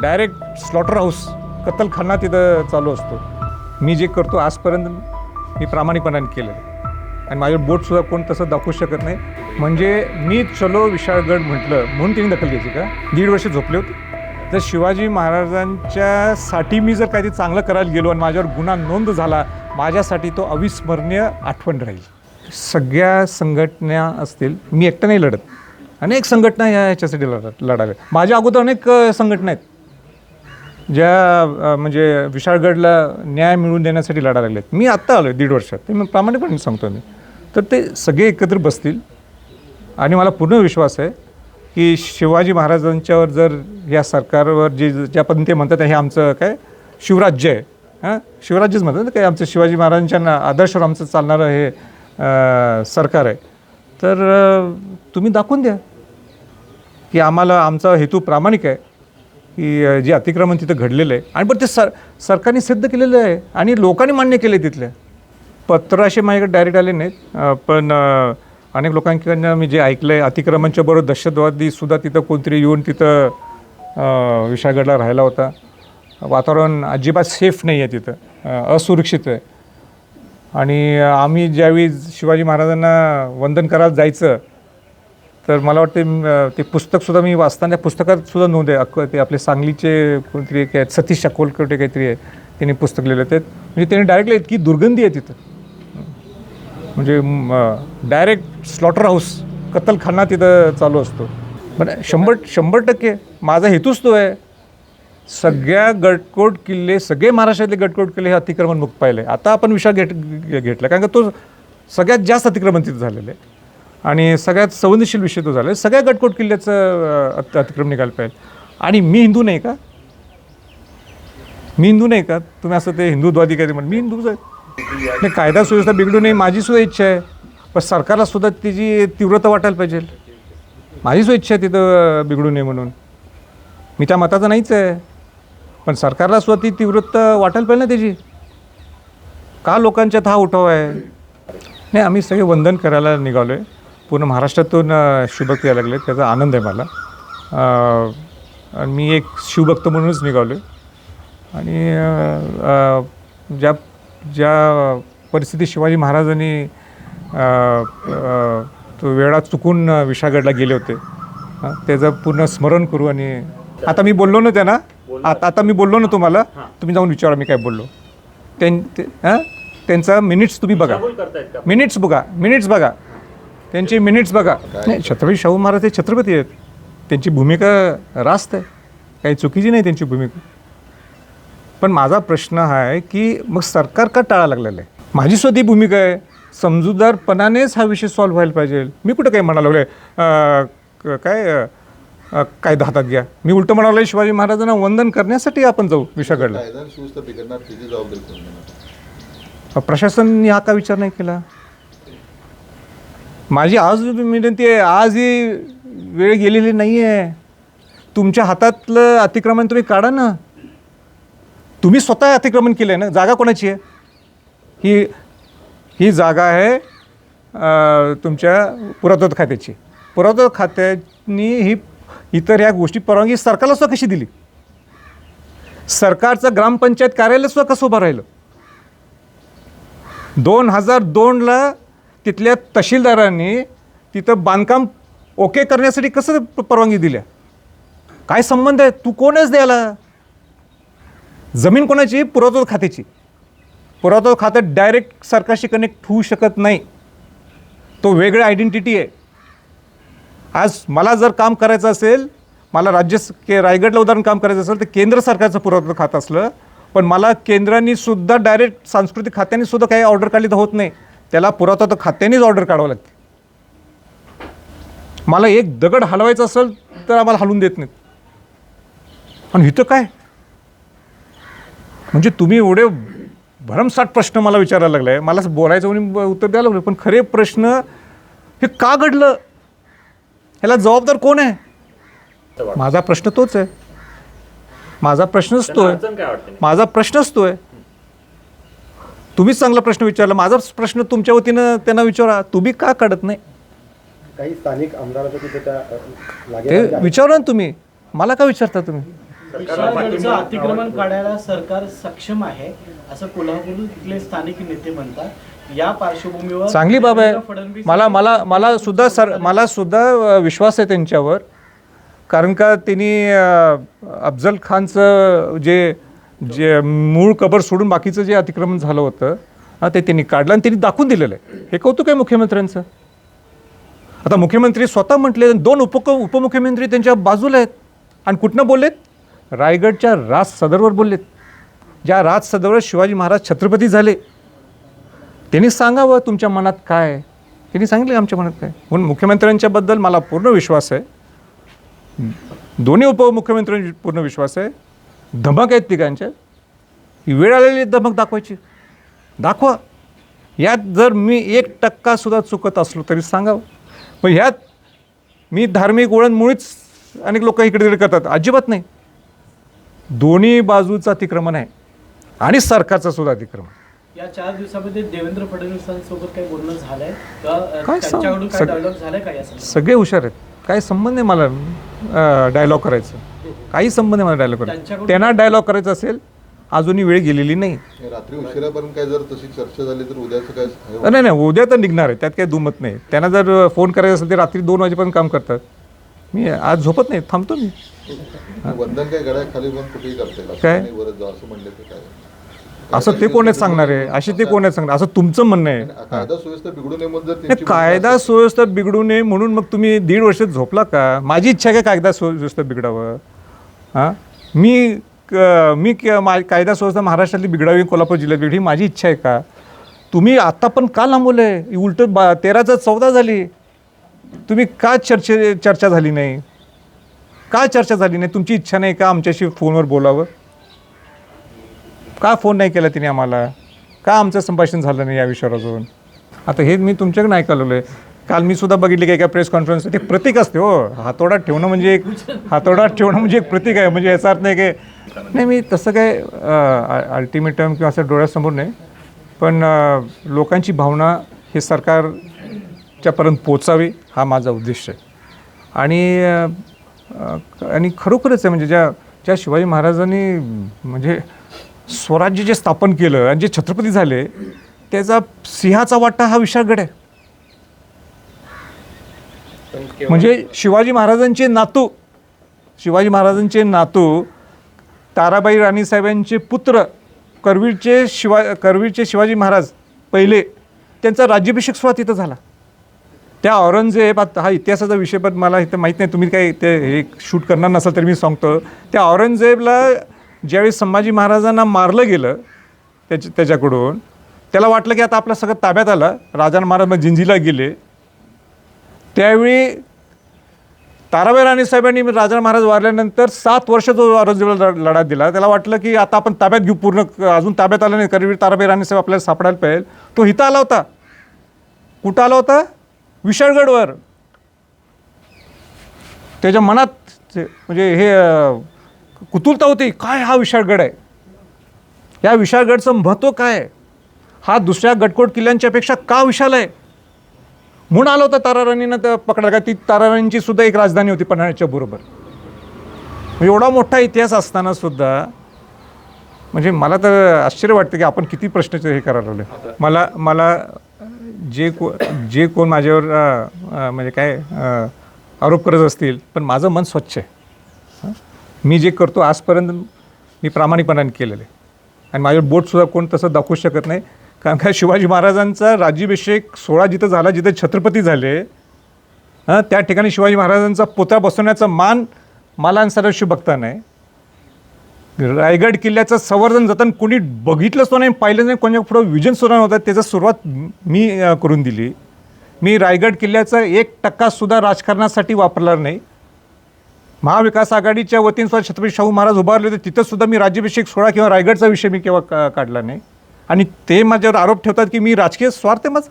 Direct slaughter house कत्तलखाना तिथं चालू असतो. मी जे करतो आजपर्यंत मी प्रामाणिकपणाने केलं आणि माझ्या बोटसुद्धा कोण तसं दाखवू शकत नाही. म्हणजे मी चलो विशाळगड म्हटलं म्हणून तिने दखल घ्यायची का? दीड वर्ष झोपले होते. तर शिवाजी महाराजांच्यासाठी मी जर काहीतरी चांगलं करायला गेलो आणि माझ्यावर गुन्हा नोंद झाला माझ्यासाठी तो अविस्मरणीय आठवण राहील. सगळ्या संघटना असतील मी एकटं नाही लढत. अनेक संघटना या ह्याच्यासाठी लढत लढाव्या माझ्या अगोदर अनेक संघटना आहेत. ज्या म्हणजे विशाळगडला न्याय मिळवून देण्यासाठी लढा लागलेत. मी आत्ता आलो आहे दीड वर्षात. ते मी प्रामाणिकपणे सांगतो मी. तर ते सगळे एकत्र बसतील. आणि मला पूर्ण विश्वास आहे की शिवाजी महाराजांच्यावर जर या सरकारवर जे ज्या पद्धतीने ते म्हणतात हे आमचं काय शिवराज्य आहे. हां? शिवराज्यच म्हणतात ना काय आमचं शिवाजी महाराजांच्या आदर्शवर आदर्शावर आमचं चालणारं हे सरकार आहे. तर तुम्ही दाखवून द्या की आम्हाला आमचा हेतू प्रामाणिक आहे. की जे अतिक्रमण तिथं घडलेलं आहे. आणि पण ते सर सरकारने सिद्ध केलेलं आहे आणि लोकांनी मान्य केले तिथले. पत्र असे माझ्याकडे डायरेक्ट आले नाहीत. पण अनेक लोकांकडनं मी जे ऐकलं आहे अतिक्रमणच्या बरोबर दहशतवादीसुद्धा तिथं कोणतरी येऊन तिथं विशाळगडला राहिला होता. वातावरण अजिबात सेफ नाही आहे तिथं. असुरक्षित आहे. आणि आम्ही ज्यावेळी शिवाजी महाराजांना वंदन करायला जायचं तर मला वाटते ते पुस्तकसुद्धा मी वाचताना पुस्तकात सुद्धा नोंद आहे. अक ते आपले सांगलीचे कोणतरी एक आहेत सतीश अकोलकटे काहीतरी आहे. त्यांनी पुस्तक लिहिलं ते म्हणजे त्यांनी डायरेक्टली इतकी दुर्गंधी आहे तिथं. म्हणजे डायरेक्ट स्लॉटर हाऊस कत्तलखाना तिथं चालू असतो. पण शंभर शंभर टक्के माझा हेतूच तो आहे. सगळ्या गटकोट किल्ले सगळे महाराष्ट्रातले गटकोट किल्ले हे अतिक्रमण मुक्त पाहिले. आता आपण विषय घेत घेतला. कारण का तो सगळ्यात जास्त अतिक्रमण तिथं झालेलं आहे. आणि सगळ्यात संवेदनशील विषय तो झाला. आहे सगळ्या गटकोट किल्ल्याचं अत- अतिक्रम निघायला पाहिजे. आणि मी हिंदू नाही का? मी हिंदू नाही का? तुम्ही असं ते हिंदुत्वादी काय म्हणून. मी हिंदूच आहे. नाही कायदा सुव्यवस्था बिघडू नये माझी सुद्धा इच्छा आहे. पण सरकारला सुद्धा त्याची तीव्रता वाटायला पाहिजे. माझी सुद्धा इच्छा आहे तिथं बिघडू नये म्हणून. मी त्या मताचा नाहीच आहे. पण सरकारला सुद्धा ती तीव्रता वाटायला पाहिजे ना त्याची. का लोकांच्यात हा उठाव आहे? नाही आम्ही सगळे वंदन करायला निघालो आहे पूर्ण महाराष्ट्रातून शिवभक्त यायला लागले त्याचा आनंद आहे मला. मी एक शिवभक्त म्हणूनच निघालो आहे आणि ज्या ज्या परिस्थितीत शिवाजी महाराजांनी तो वेळा चुकून विशाळगडला गेले होते त्याचं पूर्ण स्मरण करू आणि आता मी बोललो ना त्यांना आता आता मी बोललो ना तुम्हाला तुम्ही जाऊन विचारा मी काय बोललो. त्यां ते- हां त्यांचा मिनिट्स तुम्ही बघा. मिनिट्स बघा मिनिट्स बघा. त्यांचे मिनिट्स बघा. नाही छत्रपती शाहू महाराज हे छत्रपती आहेत. त्यांची भूमिका रास्त आहे. काही चुकीची नाही त्यांची भूमिका. पण माझा प्रश्न हा आहे की मग सरकार का टाळा लागलेलं आहे? माझी स्वतः भूमिका आहे. समजूतदारपणानेच हा विषय सॉल्व्ह व्हायला पाहिजे. मी कुठं काही म्हणालो काय अं, कायदा हातात घ्या. मी उलटं म्हणालो शिवाजी महाराजांना वंदन करण्यासाठी आपण जाऊ घेणार? प्रशासनाने हा का विचार नाही केला? माझी आज विनंती आहे आज ही वेळ गेलेली नाही आहे तुमच्या हातातलं अतिक्रमण तुम्ही काढा ना. तुम्ही स्वतः अतिक्रमण केलं आहे ना जागा कोणाची आहे? ही ही जागा आहे तुमच्या पुरातत्व खात्याची. पुरातत्व खात्यानी ही इतर ह्या गोष्टी परवानगी सरकारला सुद्धा कशी दिली? सरकारचं ग्रामपंचायत कार्यालय सुद्धा कसं उभं राहिलं? दोन हजार दोनला तिथल्या तहसीलदारांनी तिथं बांधकाम ओके करण्यासाठी कसं प- परवानगी दिल्या? काय संबंध आहे? तू कोणच द्यायला? जमीन कोणाची? पुरातत्व खात्याची. पुरातत्व खातं डायरेक्ट सरकारशी कनेक्ट होऊ शकत नाही. तो वेगळा आयडेंटिटी आहे. आज मला जर काम करायचं असेल मला राज्य स- के रायगडला उदाहरण काम करायचं असेल तर केंद्र सरकारचं पुरातत्व खातं असलं पण मला केंद्राने सुद्धा डायरेक्ट सांस्कृतिक खात्याने सुद्धा काही ऑर्डर काढली तर होत नाही. त्याला पुरातत्व खात्यानेच ऑर्डर काढावं लागते. मला एक दगड हलवायचा असेल तर आम्हाला हलवून देत नाहीत. आणि इथं काय? म्हणजे तुम्ही एवढे भरमसाठ प्रश्न मला विचारायला लागलाय. मला बोलायचं म्हणून उत्तर द्यायला लागलं पण खरे प्रश्न हे का घडलं? ह्याला जबाबदार कोण आहे? माझा प्रश्न तोच आहे. माझा प्रश्नच तो आहे माझा प्रश्नच तो आहे तुम्हीच चांगला प्रश्न विचारला. माझा प्रश्न तुमच्या वतीनं त्यांना विचारा. तुम्ही का काढत नाही? काही स्थानिक ते लागेल विचारा ना तुम्ही. मला का विचारता तुम्ही? अतिक्रमण काढायला सरकार सक्षम आहे असं कोल्हापूरले स्थानिक नेते म्हणतात. या पार्श्वभूमीवर चांगली बाब आहे. मला मला मला सुद्धा सर मला सुद्धा विश्वास आहे त्यांच्यावर. कारण का त्यांनी अफजल खानचं जे जे मूळ कबर सोडून बाकीचं जे अतिक्रमण झालं होतं ते त्यांनी काढलं आणि त्यांनी दाखवून दिलेलं आहे. हे कौतुक आहे मुख्यमंत्र्यांचं. आता मुख्यमंत्री स्वतः म्हटले दोन उपक उपमुख्यमंत्री त्यांच्या बाजूला आहेत. आणि कुठनं बोललेत? रायगडच्या राज सदरवर बोललेत. ज्या राज सदरवर शिवाजी महाराज छत्रपती झाले. त्यांनी सांगावं तुमच्या मनात काय त्यांनी सांगितलं आमच्या मनात काय? म्हणून मुख्यमंत्र्यांच्याबद्दल मला पूर्ण विश्वास आहे. दोन्ही उपमुख्यमंत्र्यांची पूर्ण विश्वास आहे. धमक आहेत तिघांच्या. ही वेळ आलेली धमक दाखवायची. दाखवा. यात जर मी एक टक्का सुद्धा चुकत असलो तरी सांगावं. पण ह्यात मी धार्मिक वळण मुळीच अनेक लोक इकडे तिकडे करतात. अजिबात नाही. दोन्ही बाजूचं अतिक्रमण आहे. आणि सरकारचं सुद्धा अतिक्रमण या चार दिवसामध्ये देवेंद्र फडणवीसांसोबत काही बोलणं झालंय? काय त्यांच्याकडून डायलॉग झालाय? सगळे हुशार आहेत. काय संबंध आहे मला डायलॉग करायचं? काही संबंध आहे मला डायलॉग करायचं. त्यांना डायलॉग करायचा असेल अजूनही वेळ गेलेली नाही. रात्री उशिरापर्यंत काय जर तशी चर्चा झाली तर उद्याचं काय नाही नाही उद्या तर निघणार आहे त्यात काही दुमत नाही. त्यांना जर फोन करायचा असेल तर रात्री दोन वाजेपर्यंत काम करतात. मी आज झोपत नाही थांबतो मी. वंदन काय गड्या खाली पण कुठेही करते काय? असं म्हणले तर काय? असं ते कोण आहेत सांगणार आहे? असे ते कोण आहेत सांगणार? असं तुमचं म्हणणं आहे. कायदा सुव्यवस्था बिघडू नये म्हणून जर त्यांची कायदा सुव्यवस्था बिघडू नये म्हणून मग तुम्ही दीड वर्ष झोपला का? माझी इच्छा आहे का कायदा सुव्यवस्था बिघडावं? हां? मी क- मी क- मा कायदा सुव्यवस्था महाराष्ट्रातली बिघडावी कोल्हापूर जिल्ह्यात बिघडी ही माझी इच्छा आहे का? तुम्ही आत्ता पण का लांबवलं आहे उलट बा तेराचं चौदा झाली. तुम्ही का चर्चे चर्चा झाली नाही? का चर्चा झाली नाही? तुमची इच्छा नाही का आमच्याशी फोनवर बोलावं? का फोन नाही केला तिने आम्हाला? का आमचं संभाषण झालं नाही या विषयावर अजून? आता हे मी तुमच्याकडे नाही कळवलं आहे काल मी सुद्धा बघितले की एका प्रेस कॉन्फरन्स ते प्रतीक असते हो. हातोडात ठेवणं म्हणजे एक हातोडात ठेवणं म्हणजे एक प्रतीक आहे. म्हणजे याचा अर्थ नाही की नाही मी तसं काय अल्टिमेटम किंवा असं डोळ्यासमोर नाही. पण लोकांची भावना हे सरकारच्यापर्यंत पोचावी हा माझा उद्देश आहे. आणि आणि खरोखरच आहे म्हणजे ज्या ज्या शिवाजी महाराजांनी म्हणजे स्वराज्य जे स्थापन केलं आणि जे छत्रपती झाले त्याचा सिंहाचा वाटा हा विशाळगड आहे. म्हणजे शिवाजी महाराजांचे नातू शिवाजी महाराजांचे नातू ताराबाई राणीसाहेबांचे पुत्र करवीरचे शिवा करवीरचे शिवाजी महाराज पहिले त्यांचा राज्याभिषेक सुद्धा तिथं झाला. त्या औरंगजेब आता हा इतिहासाचा विषय पण मला इथं माहीत नाही तुम्ही काही ते हे शूट करणार नसाल तर मी सांगतो. त्या औरंगजेबला ज्यावेळी संभाजी महाराजांना मारलं गेलं त्याच्या त्याच्याकडून त्याला वाटलं की आता आपलं सगळं ताब्यात आलं. राजा महाराज मग जिंजीला गेले. त्यावेळी ताराबाई राणीसाहेबांनी राजा महाराज वारल्यानंतर सात वर्ष जो औरंगजेबाला लढ- लढा दिला त्याला वाटलं की आता आपण ताब्यात घेऊ पूर्ण अजून ताब्यात आलं नाही करवीर ताराबाई राणीसाहेब आपल्याला सापडायला पाहिजे. तो इथं आला होता. कुठं आला होता? विशाळगडवर. त्याच्या मनात ते- म्हणजे हे कुतुलता होती काय हा विशाळगड आहे? या विशाळगडचं महत्त्व काय हा दुसऱ्या गडकोट किल्ल्यांच्यापेक्षा का विशाल आहे? म्हणून आलं होतं ताराराणीनं तर पकडा का ती ताराराणीची सुद्धा एक राजधानी होती पन्हाळ्याच्या बरोबर. म्हणजे एवढा मोठा इतिहास असताना सुद्धा म्हणजे मला तर आश्चर्य वाटतं की आपण किती प्रश्नाचे हे करायला लागले मला मला जे को जे कोण माझ्यावर म्हणजे काय आरोप करत असतील पण माझं मन स्वच्छ आहे. मी जे करतो आजपर्यंत मी प्रामाणिकपणाने केलेलं आहे. आणि माझ्यावर बोटसुद्धा कोण तसं दाखवू शकत नाही. कारण का शिवाजी महाराजांचा राज्याभिषेक सोहळा जिथं झाला जिथं छत्रपती झाले हां त्या ठिकाणी शिवाजी महाराजांचा पुतळा बसवण्याचा मान मला सदाशिव बघता नाही. रायगड किल्ल्याचं संवर्धन जतन कोणी बघितलंच तो नाही पाहिलं नाही कोणत्या पुढं विजन सुद्धा नव्हतं. त्याचं सुरुवात मी करून दिली. मी रायगड किल्ल्याचा एक टक्कासुद्धा राजकारणासाठी वापरला नाही. महाविकास आघाडीच्या वतीनं सुद्धा छत्रपती शाहू महाराज उभारले होते तिथंसुद्धा मी राज्याभिषेक सोहळा किंवा रायगडचा विषय मी केव्हा का काढला नाही. आणि ते माझ्यावर आरोप ठेवतात की मी राजकीय स्वार्थ आहे माझा.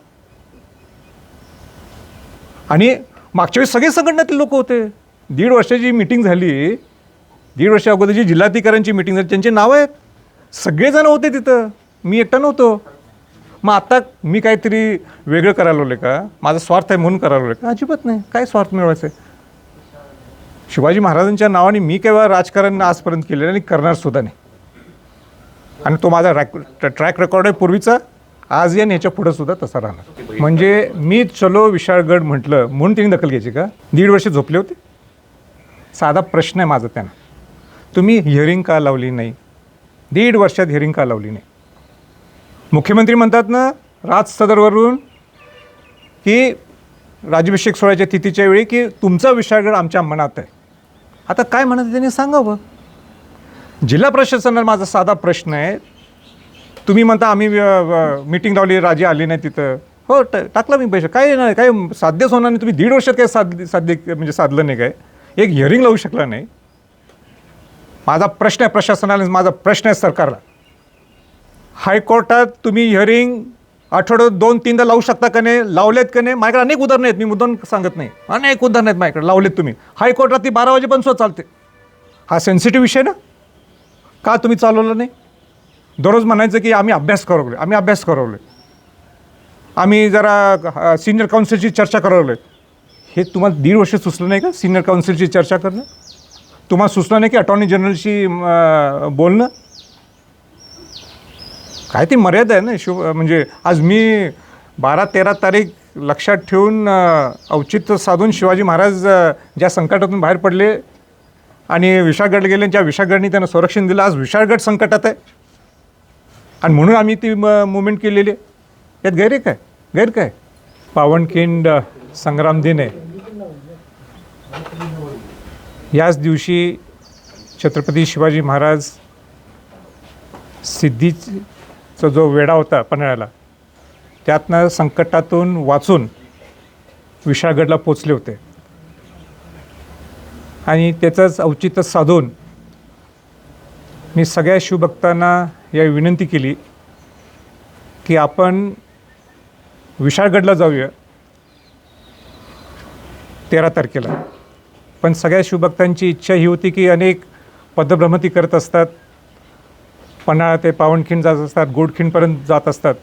आणि मागच्या वेळेस सगळे संघटनेतील लोक होते. दीड वर्षाची मीटिंग झाली दीड वर्षा अगोदर जी जिल्हाधिकाऱ्यांची मीटिंग झाली त्यांची नावं आहेत. सगळेजण होते तिथं. मी एकटा नव्हतो. मग आता मी काहीतरी वेगळं करायला लागले का? माझा स्वार्थ आहे म्हणून करायला लागले का? अजिबात नाही. काय स्वार्थ मिळवायचं? आहे शिवाजी महाराजांच्या नावाने मी केव्हा राजकारण आजपर्यंत केलेलं आणि करणार सुद्धा नाही. आणि तो माझा रॅक ट्रॅक रेकॉर्ड आहे पूर्वीचा. आज आणि ह्याच्या पुढं सुद्धा तसा राहणार. म्हणजे मी चलो विशाळगड म्हटलं म्हणून तिने दखल घ्यायची का? दीड वर्ष झोपले होते. साधा प्रश्न आहे माझा त्यांना. तुम्ही हिअरिंग का लावली नाही? दीड वर्षात हिअरिंग का लावली नाही? मुख्यमंत्री म्हणतात ना राज सदरवरून की राज्याभिषेक सोहळ्याच्या तिथीच्या वेळी की तुमचा विशाळगड आमच्या मनात आहे. आता काय म्हणत आहे त्यांनी सांगावं? जिल्हा प्रशासनाला माझा साधा प्रश्न आहे. तुम्ही म्हणता आम्ही मिटिंग लावली राजे आली नाही तिथं. हो ट टाकला मी पैसे. काय नाही काय साध्यच होणार नाही तुम्ही दीड वर्षात काय साध्य साध्य म्हणजे साधलं नाही काय? एक हिअरिंग लावू शकला नाही. माझा प्रश्न आहे प्रशासनाला माझा प्रश्न आहे सरकारला. हायकोर्टात तुम्ही हिअरिंग आठवड्यात दोन तीनदा लावू शकता का नाही? लावलेत का नाही? माझ्याकडे अनेक उदाहरणं आहेत मी मुद्दाम सांगत नाही. अनेक उदाहरणं आहेत माझ्याकडे लावलेत तुम्ही. हायकोर्टात ती बारा वाजेपर्यंत सुद्धा चालते. हा सेन्सिटिव्ह विषय ना? का तुम्ही चालवलं नाही? दररोज म्हणायचं की आम्ही अभ्यास करवले आम्ही अभ्यास करवले आम्ही जरा सिनियर काउन्सिलची चर्चा करवले हे तुम्हाला दीड वर्ष सुचलं नाही का सिनियर काउन्सिलची चर्चा करणं? तुम्हाला सुचलं नाही की अटॉर्नी जनरलशी बोलणं? काय ती मर्यादा आहे ना शिव म्हणजे आज मी बारा तेरा तारीख लक्षात ठेवून औचित्य साधून शिवाजी महाराज ज्या संकटातून बाहेर पडले आणि विशाळगड गेले ज्या विशाळगडनी त्यांना संरक्षण दिलं आज विशाळगड संकटात आहे. आणि म्हणून आम्ही ती मुवमेंट केलेली आहे. यात गैर आहे काय गैर काय? पावनखिंड संग्राम दिन आहे. याच दिवशी छत्रपती शिवाजी महाराज सिद्धीचा जो वेढा होता पन्हाळ्याला त्यातनं संकटातून वाचून विशाळगडला पोचले होते. आणि त्याचंच औचित्य साधून मी सगळ्या शिवभक्तांना या विनंती केली की आपण विशाळगडला जाऊया तेरा तारखेला. पण सगळ्या शिवभक्तांची इच्छा ही होती की अनेक पदभ्रमती करत असतात. पन्हाळा ते पावनखिंड जात असतात गोडखिंडपर्यंत जात असतात.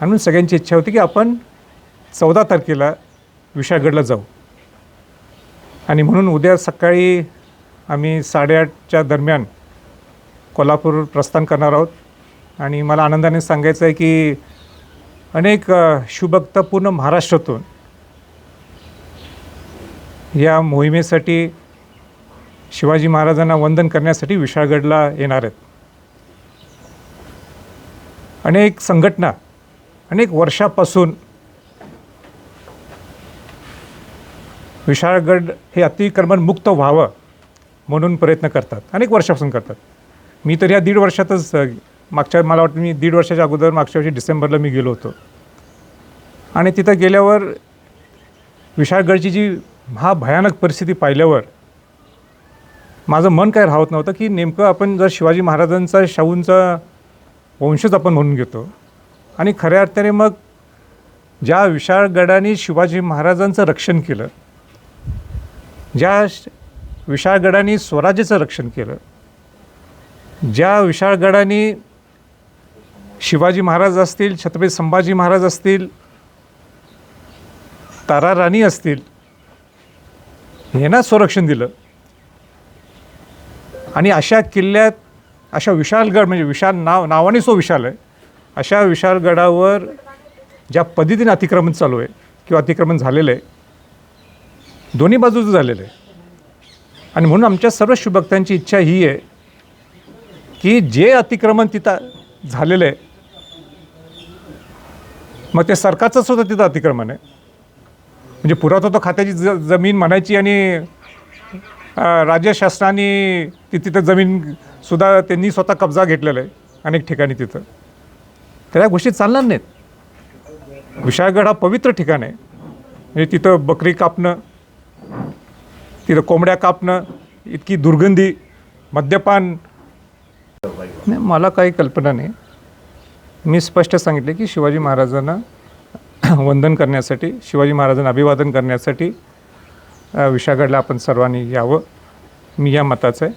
म्हणून सगळ्यांची इच्छा होती की आपण चौदा तारखेला विशाळगडला जाऊ. आणि म्हणून उद्या सकाळी आम्ही साडेआठच्या दरम्यान कोल्हापूर प्रस्थान करणार आहोत. आणि मला आनंदाने सांगायचं आहे की अनेक शुभक्त पूर्ण महाराष्ट्रातून या मोहिमेसाठी शिवाजी महाराजांना वंदन करण्यासाठी विशाळगडला येणार आहेत. अनेक संघटना अनेक वर्षापासून विशाळगड हे अतिक्रमण मुक्त व्हावं म्हणून प्रयत्न करतात. अनेक वर्षापासून करतात. मी तर या दीड वर्षातच मागच्या मला वाटतं मी दीड वर्षाच्या अगोदर मागच्या वर्षी डिसेंबरला मी गेलो होतो. आणि तिथं गेल्यावर विशाळगडची जी महाभयानक परिस्थिती पाहिल्यावर माझं मन काय राहत नव्हतं की नेमकं आपण जर शिवाजी महाराजांचा शाहूंचा वंशज आपण म्हणून घेतो आणि खऱ्या अर्थाने मग ज्या विशाळगडाने शिवाजी महाराजांचं रक्षण केलं ज्या विशाळगडाने स्वराज्याचं रक्षण केलं ज्या विशाळगडाने शिवाजी महाराज असतील छत्रपती संभाजी महाराज असतील तारा राणी असतील यांना संरक्षण दिलं. आणि अशा किल्ल्यात अशा विशालगड म्हणजे विशाल नाव नावाने सो विशाल आहे अशा विशालगडावर ज्या पद्धतीने अतिक्रमण चालू आहे किंवा अतिक्रमण झालेलं आहे दोन्ही बाजूचं झालेलं आहे. आणि म्हणून आमच्या सर्व शिवभक्तांची इच्छा ही आहे की जे अतिक्रमण तिथं झालेलं आहे मग ते सरकारचं सुद्धा तिथं अतिक्रमण आहे. म्हणजे पुरातत्व खात्याची ज जमीन म्हणायची आणि राज्यशासनाने राज्य शासनाने ती तिथं जमीन सुद्धा त्यांनी स्वतः कब्जा घेतलेला आहे अनेक ठिकाणी तिथं. तर या गोष्टी चालणार नाहीत. विशाळगड हा पवित्र ठिकाण आहे. म्हणजे तिथं बकरी कापणं तिथं कोंबड्या कापणं इतकी दुर्गंधी मद्यपान. नाही मला काही कल्पना नाही. मी स्पष्ट सांगितले की शिवाजी महाराजांना वंदन करण्यासाठी शिवाजी महाराजांना अभिवादन करण्यासाठी विशागडला आपण सर्वांनी यावं. मी या मताचं आहे.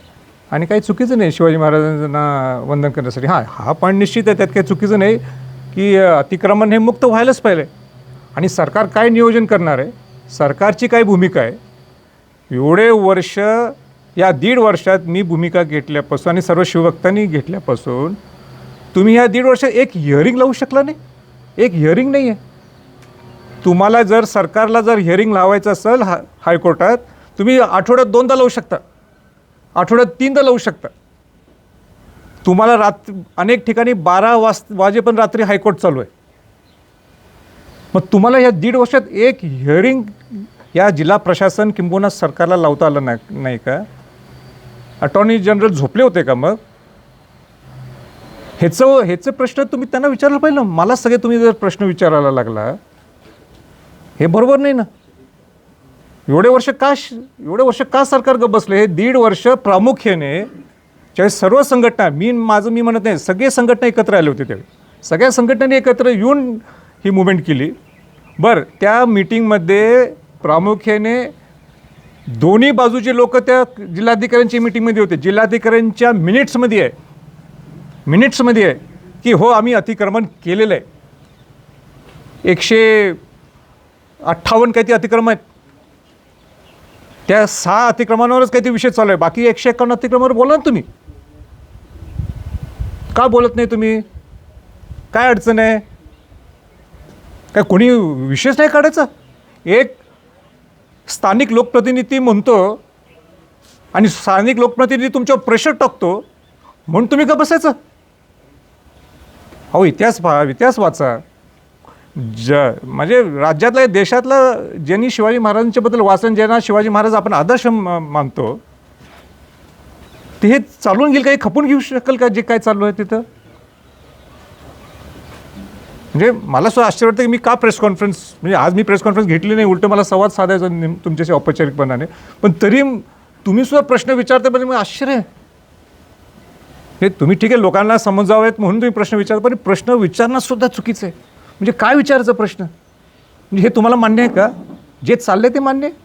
आणि काही चुकीचं नाही शिवाजी महाराजांना वंदन करण्यासाठी. हां हा पॉईंट निश्चित आहे त्यात काही चुकीचं नाही की अतिक्रमण हे मुक्त व्हायलाच पाहिजे. आणि सरकार काय नियोजन करणार आहे सरकारची काय भूमिका आहे? एवढे वर्ष या दीड वर्षात मी भूमिका घेतल्यापासून आणि सर्व शिवभक्तांनी घेतल्यापासून तुम्ही ह्या दीड वर्षात एक हिअरिंग लावू शकला नाही. एक हिअरिंग नाही आहे. तुम्हाला जर सरकारला जर हिअरिंग लावायचं असेल हा हायकोर्टात तुम्ही आठवड्यात दोनदा लावू शकता. आठवड्यात तीनदा लावू शकता. तुम्हाला रात्र अनेक ठिकाणी बारा वाज वाजेपर्यंत रात्री हायकोर्ट चालू आहे. मग तुम्हाला या दीड वर्षात एक हिअरिंग या जिल्हा प्रशासन किंबहुना सरकारला लावता आलं नाही नाही का? अटॉर्नी जनरल झोपले होते का मग? ह्याचं ह्याचं प्रश्न तुम्ही त्यांना विचारलं पाहिजे ना. मला सगळे तुम्ही जर प्रश्न विचारायला लागला हे बरोबर नाही ना. एवढे वर्ष का एवढे वर्ष का सरकार ग बसले? हे दीड वर्ष प्रामुख्याने ज्या सर्व संघटना मी माझं मी म्हणत नाही सगळे संघटना एकत्र आले होते त्यावेळी. सगळ्या संघटनांनी एकत्र येऊन ही मुवमेंट केली. बरं त्या मीटिंगमध्ये प्रामुख्याने दोन्ही बाजूचे लोक त्या जिल्हाधिकाऱ्यांच्या मीटिंगमध्ये होते. जिल्हाधिकाऱ्यांच्या मिनिट्समध्ये आहे. मिनिट्समध्ये आहे की हो आम्ही अतिक्रमण केलेलं आहे. एकशे अठ्ठावन्न काही ते अतिक्रमण आहेत. त्या सहा अतिक्रमणावरच काही ते विषय चालू आहे. बाकी एकशे एकावन्न अतिक्रमावर बोला ना तुम्ही. का बोलत नाही तुम्ही? काय अडचण आहे? काय कोणी विशेष नाही काढायचं? एक स्थानिक लोकप्रतिनिधी म्हणतो आणि स्थानिक लोकप्रतिनिधी तुमच्यावर प्रेशर टाकतो म्हणून तुम्ही का बसायचं? अहो इतिहास पहा इतिहास वाचा. ज म्हणजे राज्यातल्या देशातला ज्यांनी शिवाजी महाराजांच्याबद्दल वाचन ज्यांना शिवाजी महाराज आपण आदर्श मानतो ते हे चालून घेईल काही खपून घेऊ शकेल का? जे काय चालू आहे तिथं? म्हणजे मला सुद्धा आश्चर्य वाटतं की मी का प्रेस कॉन्फरन्स म्हणजे आज मी प्रेस कॉन्फरन्स घेतली नाही उलटं मला संवाद साधायचा नेम- तुमच्याशी औपचारिकपणाने. पण तरी तुम्ही सुद्धा प्रश्न विचारता म्हणजे मी आश्चर्य. आहे हे तुम्ही ठीक आहे लोकांना समजावेत म्हणून तुम्ही प्रश्न विचारता पण प्रश्न विचारणं सुद्धा चुकीचं आहे. म्हणजे काय विचारायचं प्रश्न? म्हणजे हे तुम्हाला मान्य आहे का? जे चाललंय ते मान्य आहे?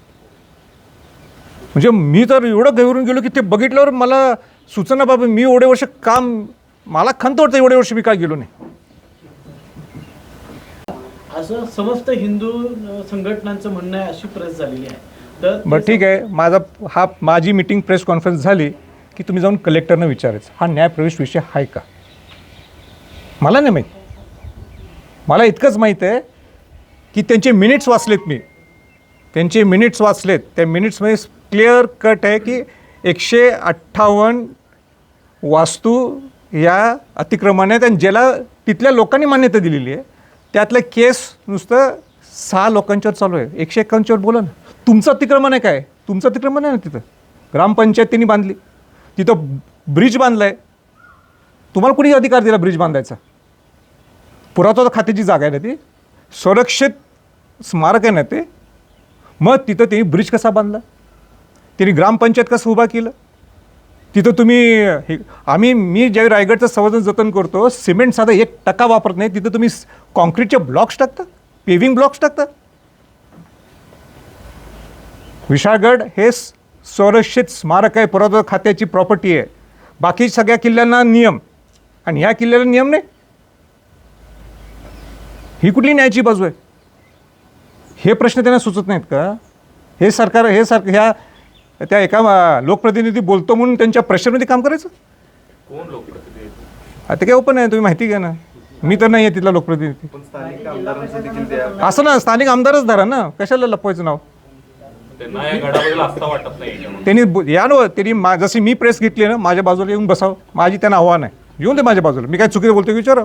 म्हणजे मी तर एवढं गैरून गेलो की ते बघितल्यावर मला सुचना बाबा मी एवढे वर्ष काम मला खंत वाटतं एवढे वर्ष मी काय गेलो नाही. असं समस्त हिंदू संघटनांचं म्हणणं आहे अशी प्रेस झालेली आहे. तर बरं ठीक आहे. माझा हा माझी मीटिंग प्रेस कॉन्फरन्स झाली की तुम्ही जाऊन कलेक्टरनं विचारायचं. हा न्यायप्रवेश विषय आहे का? मला नाही माहीत. मला इतकंच माहीत आहे की त्यांचे मिनिट्स वाचलेत मी. त्यांचे मिनिट्स वाचलेत. त्या मिनिट्समध्ये क्लिअर कट आहे की एकशे अठ्ठावन्न वास्तू या अतिक्रमण आहेत आणि ज्याला तिथल्या लोकांनी मान्यता दिलेली आहे त्यातलं केस नुसतं सहा लोकांच्यावर चालू आहे. एकशे एकावन्नच्यावर बोला ना. तुमचं अतिक्रमण आहे काय? तुमचं अतिक्रमण आहे ना तिथं? ग्रामपंचायतीने बांधली. तिथं ब्रिज बांधलं आहे तुम्हाला कुणी अधिकार दिला ब्रिज बांधायचा? पुरातत्व खात्याची जागा आहे ना ती? संरक्षित स्मारक आहे ना ते? मग तिथं त्यांनी ब्रिज कसा बांधला? त्यांनी ग्रामपंचायत कसं उभा केलं? तिथं तुम्ही हे आम्ही मी ज्यावेळी रायगडचं संवर्धन जतन करतो सिमेंट साधा एक टक्का वापरत नाही तिथं तुम्ही कॉन्क्रीटचे ब्लॉक्स टाकता पेव्हिंग ब्लॉक्स टाकता. विशाळगड हे संरक्षित स्मारक आहे पुरातत्व खात्याची प्रॉपर्टी आहे. बाकी सगळ्या किल्ल्यांना नियम. आणि ह्या किल्ल्याला नियम नाही. ही कुठली न्यायाची बाजू आहे? हे प्रश्न त्यांना सुचत नाहीत का? हे सरकार हे सरकार ह्या त्या एका लोकप्रतिनिधी बोलतो म्हणून त्यांच्या प्रेशरमध्ये काम करायचं? कोण लोकप्रतिनिधी? आता काय ओपन आहे तुम्ही माहिती घ्या ना. मी तर नाही आहे तिथला लोकप्रतिनिधी. पण स्थानिक आमदारांचं देखील त्या असं ना स्थानिक आमदारच धरा ना. कशाला लपवायचं नाव? त्यांना या ना त्यांनी मा जशी मी प्रेस घेतली ना माझ्या बाजूला येऊन बसावं. माझी त्यांना आव्हान आहे. येऊन दे माझ्या बाजूला. मी काय चुकीचं बोलतो विचारा.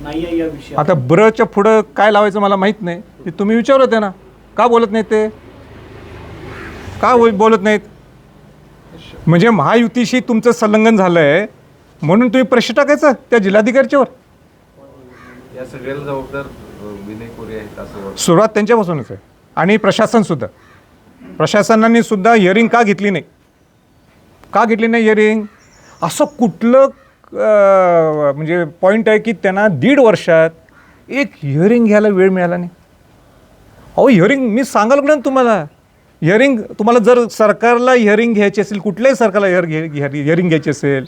नाही आहे या आता ब्रच्या पुढं काय लावायचं मला माहीत नाही. ते तुम्ही विचारलं त्यांना का बोलत नाहीत ते? का बोल- बोलत नाहीत? म्हणजे महायुतीशी तुमचं संलग्न झालं आहे म्हणून तुम्ही प्रश्न टाकायचा त्या जिल्हाधिकाऱ्याच्यावर? या सगळ्याला जबाबदार अ, विनय कोरे आहेत असं वाटतं. सुरुवात त्यांच्यापासूनच आहे. आणि प्रशासनसुद्धा प्रशासनाने सुद्धा हिअरिंग का घेतली नाही? का घेतली नाही हिअरिंग असं कुठलं म्हणजे पॉईंट आहे की त्यांना दीड वर्षात एक हिअरिंग घ्यायला वेळ मिळाला नाही. अहो हिअरिंग मी सांगाल ना तुम्हाला. हिअरिंग तुम्हाला जर सरकारला हिअरिंग घ्यायची असेल कुठल्याही सरकारला हिअर हिअरिंग घ्यायची असेल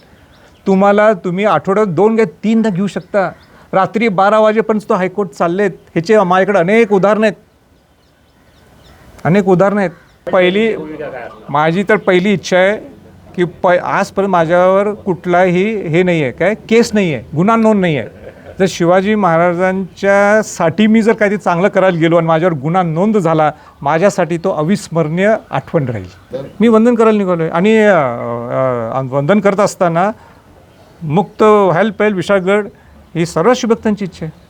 तुम्हाला तुम्ही आठवड्यात दोन घ्या तीनदा घेऊ शकता. रात्री बारा वाजेपर्यंत तो हायकोर्ट चाललेत. ह्याचे माझ्याकडे अनेक उदाहरणं आहेत. अनेक उदाहरणं आहेत. पहिली माझी तर पहिली इच्छा आहे की प आजपर्यंत माझ्यावर कुठलाही हे नाही आहे काय? केस नाही आहे गुन्हा नोंद नाही आहे जर शिवाजी महाराजांच्यासाठी मी जर काहीतरी चांगलं करायला गेलो आणि माझ्यावर गुन्हा नोंद झाला माझ्यासाठी तो अविस्मरणीय आठवण राहील. मी वंदन करायला निघालो आहे आणि अ, अ, वंदन करत असताना मुक्त व्हायला पाहिजे विशाळगड ही सर्व शुभक्तांची इच्छा आहे.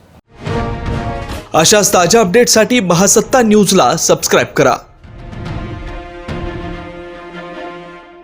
अशाच ताज्या अपडेटसाठी महासत्ता न्यूजला सबस्क्राईब करा.